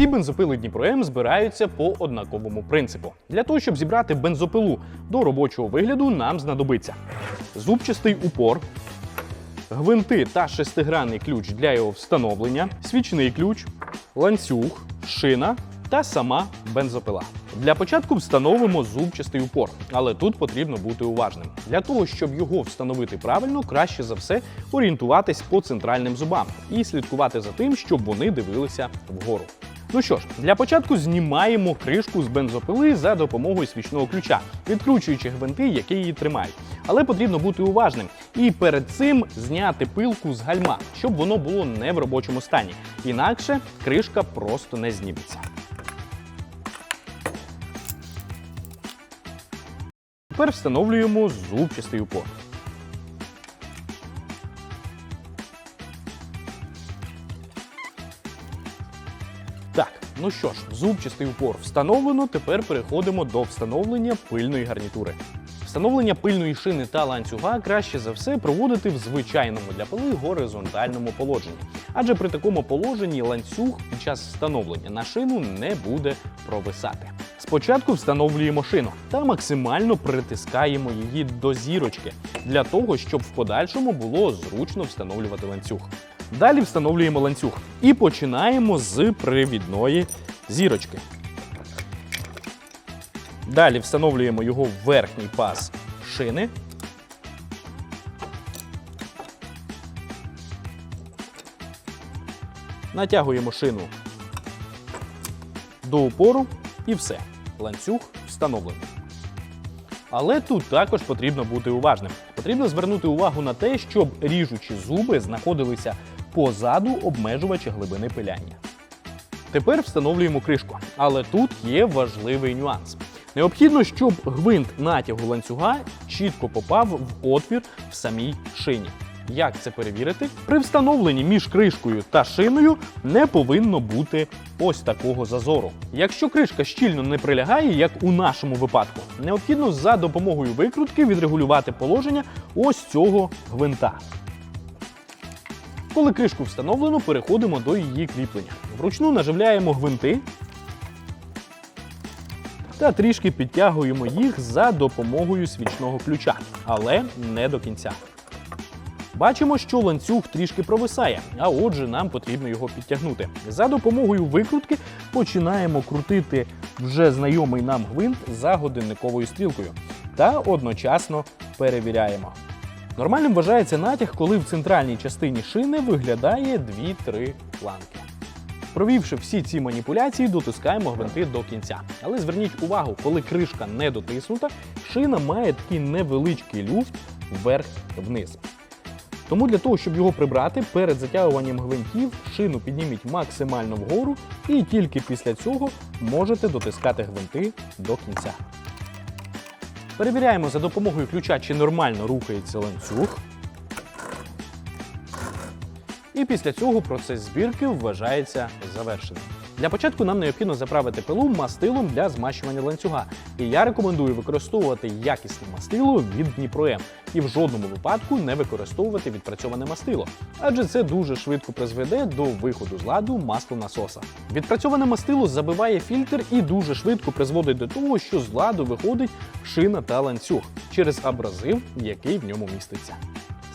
Всі бензопили Дніпро М збираються по однаковому принципу. Для того, щоб зібрати бензопилу до робочого вигляду, нам знадобиться зубчастий упор, гвинти та шестигранний ключ для його встановлення, свічний ключ, ланцюг, шина та сама бензопила. Для початку встановимо зубчастий упор, але тут потрібно бути уважним. Для того, щоб його встановити правильно, краще за все орієнтуватись по центральним зубам і слідкувати за тим, щоб вони дивилися вгору. Ну що ж, для початку знімаємо кришку з бензопили за допомогою свічного ключа, відкручуючи гвинти, які її тримають. Але потрібно бути уважним і перед цим зняти пилку з гальма, щоб воно було не в робочому стані. Інакше кришка просто не зніметься. Тепер встановлюємо зубчастий упор. Ну що ж, зубчастий упор встановлено. Тепер переходимо до встановлення пильної гарнітури. Встановлення пильної шини та ланцюга краще за все проводити в звичайному для пили горизонтальному положенні, адже при такому положенні ланцюг під час встановлення на шину не буде провисати. Спочатку встановлюємо шину та максимально притискаємо її до зірочки для того, щоб в подальшому було зручно встановлювати ланцюг. Далі встановлюємо ланцюг і починаємо з привідної зірочки. Далі встановлюємо його в верхній паз шини. Натягуємо шину до упору і все. Ланцюг встановлений. Але тут також потрібно бути уважним. Потрібно звернути увагу на те, щоб ріжучі зуби знаходилися позаду обмежувача глибини пиляння. Тепер встановлюємо кришку, але тут є важливий нюанс. Необхідно, щоб гвинт натягу ланцюга чітко попав в отвір в самій шині. Як це перевірити? При встановленні між кришкою та шиною не повинно бути ось такого зазору. Якщо кришка щільно не прилягає, як у нашому випадку, необхідно за допомогою викрутки відрегулювати положення ось цього гвинта. Коли кришку встановлено, переходимо до її кріплення. Вручну наживляємо гвинти та трішки підтягуємо їх за допомогою свічного ключа, але не до кінця. Бачимо, що ланцюг трішки провисає, а отже, нам потрібно його підтягнути. За допомогою викрутки починаємо крутити вже знайомий нам гвинт за годинниковою стрілкою та одночасно перевіряємо. Нормальним вважається натяг, коли в центральній частині шини виглядає 2-3 планки. Провівши всі ці маніпуляції, дотискаємо гвинти до кінця. Але зверніть увагу, коли кришка не дотиснута, шина має такий невеличкий люфт вверх-вниз. Тому для того, щоб його прибрати, перед затягуванням гвинтів шину підніміть максимально вгору і тільки після цього можете дотискати гвинти до кінця. Перевіряємо за допомогою ключа, чи нормально рухається ланцюг. І після цього процес збірки вважається завершеним. Для початку нам необхідно заправити пилу мастилом для змащування ланцюга. І я рекомендую використовувати якісне мастило від Дніпро-М і в жодному випадку не використовувати відпрацьоване мастило, адже це дуже швидко призведе до виходу з ладу маслонасоса. Відпрацьоване мастило забиває фільтр і дуже швидко призводить до того, що з ладу виходить шина та ланцюг через абразив, який в ньому міститься.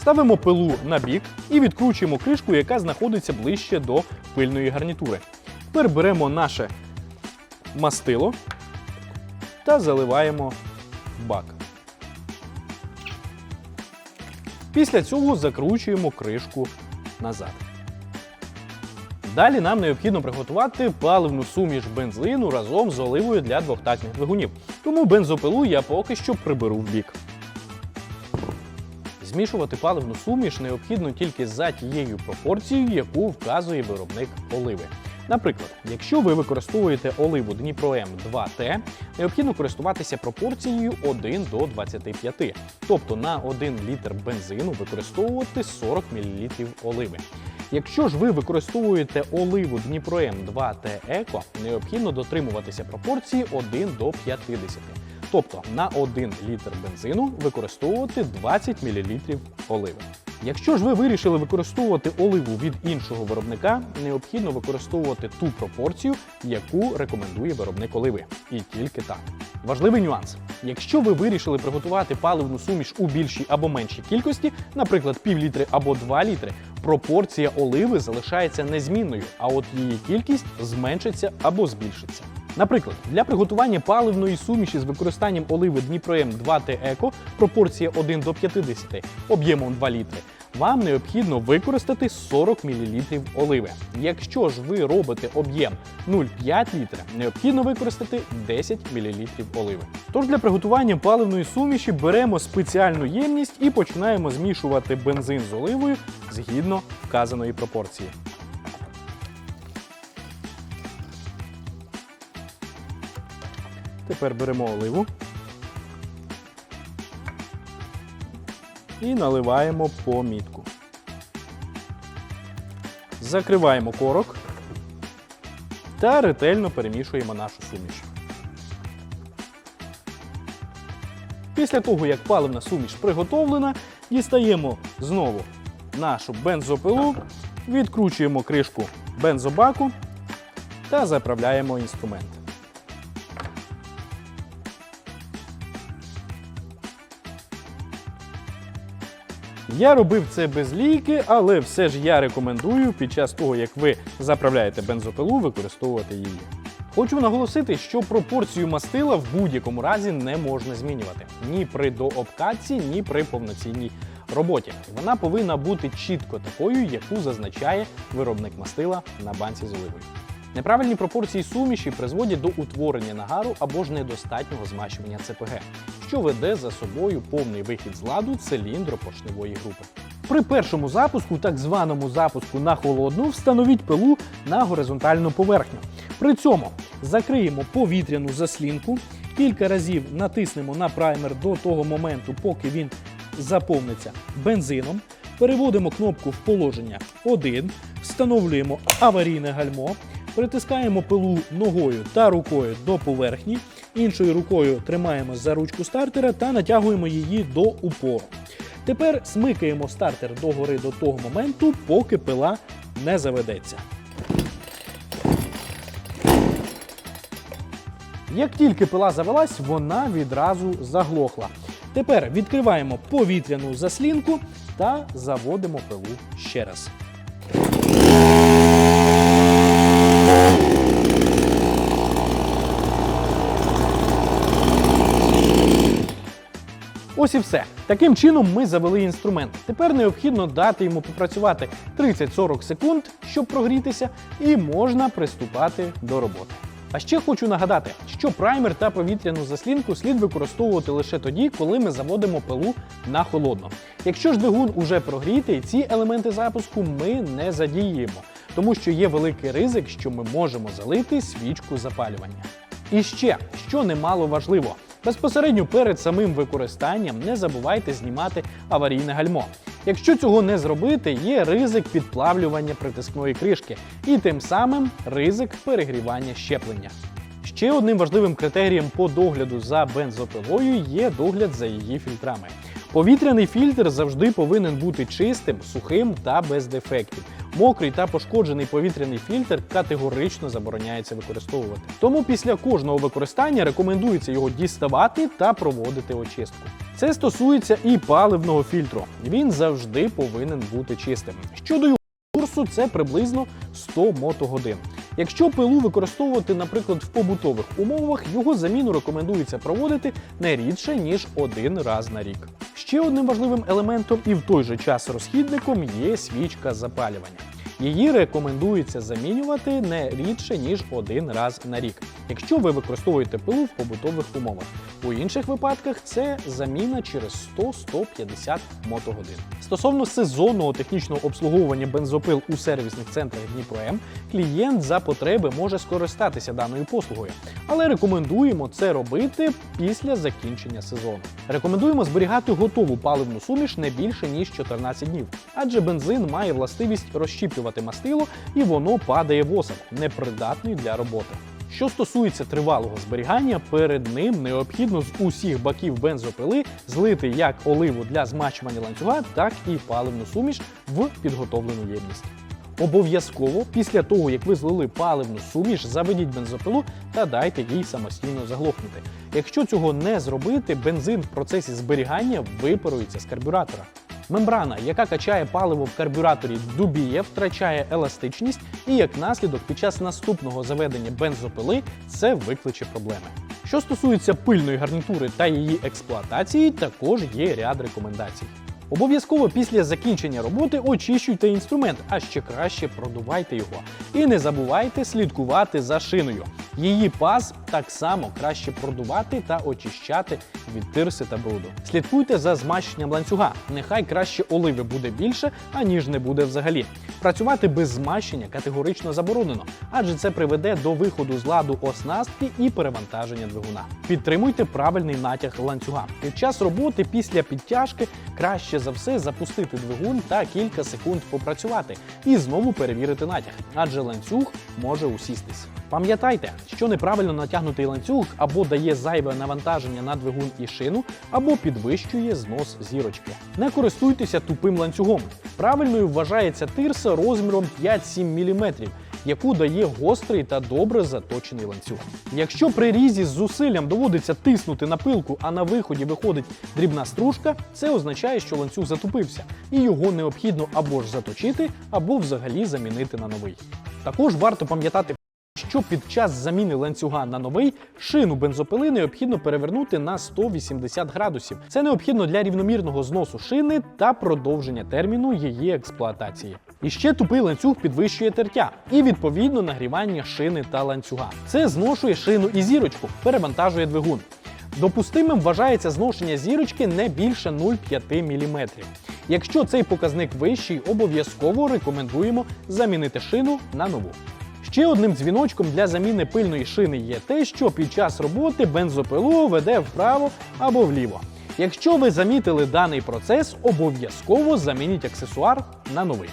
Ставимо пилу на бік і відкручуємо кришку, яка знаходиться ближче до пильної гарнітури. Тепер беремо наше мастило та заливаємо бак. Після цього закручуємо кришку назад. Далі нам необхідно приготувати паливну суміш бензину разом з оливою для двохтактних двигунів. Тому бензопилу я поки що приберу в бік. Змішувати паливну суміш необхідно тільки за тією пропорцією, яку вказує виробник оливи. Наприклад, якщо ви використовуєте оливу Дніпро М2Т, необхідно користуватися пропорцією 1 до 25. Тобто на 1 літр бензину використовувати 40 мл оливи. Якщо ж ви використовуєте оливу Дніпро М2Т Еко, необхідно дотримуватися пропорції 1 до 50. Тобто на 1 літр бензину використовувати 20 мл оливи. Якщо ж ви вирішили використовувати оливу від іншого виробника, необхідно використовувати ту пропорцію, яку рекомендує виробник оливи. І тільки так. Важливий нюанс: якщо ви вирішили приготувати паливну суміш у більшій або меншій кількості, наприклад, пів літри або 2 літри, пропорція оливи залишається незмінною, а от її кількість зменшиться або збільшиться. Наприклад, для приготування паливної суміші з використанням оливи Дніпром 2Т Еко пропорція 1 до 50 об'ємом 2 літри. Вам необхідно використати 40 мл оливи. Якщо ж ви робите об'єм 0,5 літра, необхідно використати 10 мл оливи. Тож для приготування паливної суміші беремо спеціальну ємність і починаємо змішувати бензин з оливою згідно вказаної пропорції. Тепер беремо оливу і наливаємо помітку. Закриваємо корок та ретельно перемішуємо нашу суміш. Після того, як паливна суміш приготовлена, дістаємо знову нашу бензопилу, відкручуємо кришку бензобаку та заправляємо інструмент. Я робив це без лійки, але все ж я рекомендую під час того, як ви заправляєте бензопилу, використовувати її. Хочу наголосити, що пропорцію мастила в будь-якому разі не можна змінювати ні при дообкатці, ні при повноцінній роботі. Вона повинна бути чітко такою, яку зазначає виробник мастила на банці з оливою. Неправильні пропорції суміші призводять до утворення нагару або ж недостатнього змащування ЦПГ, що веде за собою повний вихід з ладу циліндропоршневої групи. При першому запуску, так званому запуску на холодну, встановіть пилу на горизонтальну поверхню. При цьому закриємо повітряну заслінку, кілька разів натиснемо на праймер до того моменту, поки він заповниться бензином. Переводимо кнопку в положення 1, встановлюємо аварійне гальмо, притискаємо пилу ногою та рукою до поверхні, іншою рукою тримаємо за ручку стартера та натягуємо її до упору. Тепер смикаємо стартер догори до того моменту, поки пила не заведеться. Як тільки пила завелась, вона відразу заглохла. Тепер відкриваємо повітряну заслінку та заводимо пилу ще раз. Ось і все. Таким чином ми завели інструмент. Тепер необхідно дати йому попрацювати 30-40 секунд, щоб прогрітися, і можна приступати до роботи. А ще хочу нагадати, що праймер та повітряну заслінку слід використовувати лише тоді, коли ми заводимо пилу на холодно. Якщо ж двигун уже прогрітий, ці елементи запуску ми не задіємо, тому що є великий ризик, що ми можемо залити свічку запалювання. І ще, що немало важливо, безпосередньо перед самим використанням не забувайте знімати аварійне гальмо. Якщо цього не зробити, є ризик підплавлювання притискної кришки і тим самим ризик перегрівання щеплення. Ще одним важливим критерієм по догляду за бензопилою є догляд за її фільтрами. Повітряний фільтр завжди повинен бути чистим, сухим та без дефектів. Мокрий та пошкоджений повітряний фільтр категорично забороняється використовувати. Тому після кожного використання рекомендується його діставати та проводити очистку. Це стосується і паливного фільтру. Він завжди повинен бути чистим. Щодо його курсу, це приблизно 100 мотогодин. Якщо пилу використовувати, наприклад, в побутових умовах, його заміну рекомендується проводити не рідше ніж один раз на рік. Ще одним важливим елементом і в той же час розхідником є свічка запалювання. Її рекомендується замінювати не рідше ніж один раз на рік, якщо ви використовуєте пилу в побутових умовах. У інших випадках це заміна через 100-150 мотогодин. Стосовно сезонного технічного обслуговування бензопил у сервісних центрах Дніпром, клієнт за потреби може скористатися даною послугою, але рекомендуємо це робити після закінчення сезону. Рекомендуємо зберігати готову паливну суміш не більше ніж 14 днів, адже бензин має властивість розщіплювати мастило і воно падає в осад, непридатний для роботи. Що стосується тривалого зберігання, перед ним необхідно з усіх баків бензопили злити як оливу для змащування ланцюга, так і паливну суміш в підготовлену ємність. Обов'язково після того, як ви злили паливну суміш, заведіть бензопилу та дайте їй самостійно заглохнути. Якщо цього не зробити, бензин в процесі зберігання випарується з карбюратора. Мембрана, яка качає паливо в карбюраторі, дубіє, втрачає еластичність, і як наслідок під час наступного заведення бензопили це викличе проблеми. Що стосується пильної гарнітури та її експлуатації, також є ряд рекомендацій. Обов'язково після закінчення роботи очищуйте інструмент, а ще краще продувайте його. І не забувайте слідкувати за шиною. Її паз так само краще продувати та очищати від тирси та бруду. Слідкуйте за змащенням ланцюга. Нехай краще оливи буде більше, аніж не буде взагалі. Працювати без змащення категорично заборонено, адже це приведе до виходу з ладу оснастки і перевантаження двигуна. Підтримуйте правильний натяг ланцюга. Під час роботи після підтяжки краще за все запустити двигун та кілька секунд попрацювати і знову перевірити натяг, адже ланцюг може усістись. Пам'ятайте, що неправильно натягнутий ланцюг або дає зайве навантаження на двигун і шину, або підвищує знос зірочки. Не користуйтеся тупим ланцюгом. Правильною вважається тирса розміром 5-7 мм, яку дає гострий та добре заточений ланцюг. Якщо при різі з зусиллям доводиться тиснути на пилку, а на виході виходить дрібна стружка, це означає, що ланцюг затупився, і його необхідно або ж заточити, або взагалі замінити на новий. Також варто пам'ятати що під час заміни ланцюга на новий шину бензопили необхідно перевернути на 180 градусів. Це необхідно для рівномірного зносу шини та продовження терміну її експлуатації. І ще тупий ланцюг підвищує тертя і відповідно нагрівання шини та ланцюга. Це зношує шину і зірочку, перевантажує двигун. Допустимим вважається зношення зірочки не більше 0,5 мм. Якщо цей показник вищий, обов'язково рекомендуємо замінити шину на нову. Ще одним дзвіночком для заміни пильної шини є те, що під час роботи бензопилу веде вправо або вліво. Якщо ви замітили даний процес, обов'язково замініть аксесуар на новий.